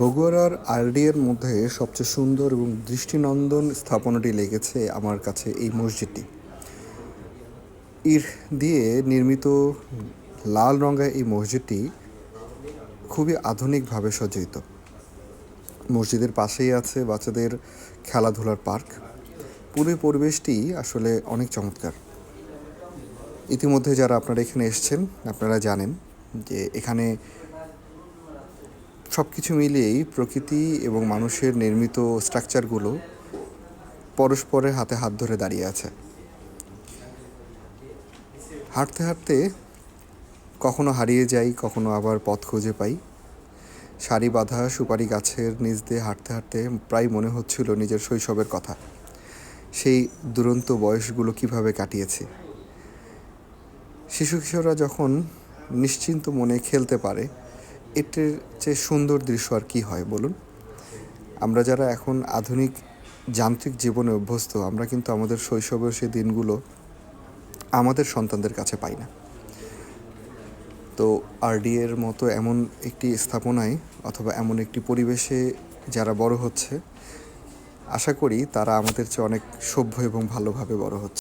বগুড়ার আরডিএর মধ্যে সবচেয়ে সুন্দর এবং দৃষ্টিনন্দন স্থাপনাটি লেগেছে আমার কাছে এই মসজিদটি। ইট দিয়ে নির্মিত লাল রঙের এই মসজিদটি খুবই আধুনিকভাবে সজ্জিত। মসজিদের পাশেই আছে বাচ্চাদের খেলাধুলার পার্ক। পুরো পরিবেশটি আসলে অনেক চমৎকার। ইতিমধ্যে যারা আপনারা এখানে এসেছেন, আপনারা জানেন যে এখানে সব কিছু মিলিয়েই প্রকৃতি এবং মানুষের নির্মিত স্ট্রাকচারগুলো পরস্পরের হাতে হাত ধরে দাঁড়িয়ে আছে। হাঁটতে হাঁটতে কখনো হারিয়ে যাই, কখনো আবার পথ খুঁজে পাই। সারি বাঁধা সুপারি গাছের নিচ দিয়ে হাঁটতে হাঁটতে প্রায় মনে হচ্ছিল নিজের শৈশবের কথা। সেই দুরন্ত বয়সগুলো কীভাবে কাটিয়েছি। শিশু কিশোররা যখন নিশ্চিন্ত মনে খেলতে পারে এটির চেয়ে সুন্দর দৃশ্য আর কি হয় বলুন। আমরা যারা এখন আধুনিক যান্ত্রিক জীবনে অভ্যস্ত, আমরা কিন্তু আমাদের শৈশবের সেই দিনগুলো আমাদের সন্তানদের কাছে পাই না। তো আরডি এর মতো এমন একটি স্থাপনায় অথবা এমন একটি পরিবেশে যারা বড় হচ্ছে, আশা করি তারা আমাদের চেয়ে অনেক সভ্য এবং ভালোভাবে বড় হচ্ছে।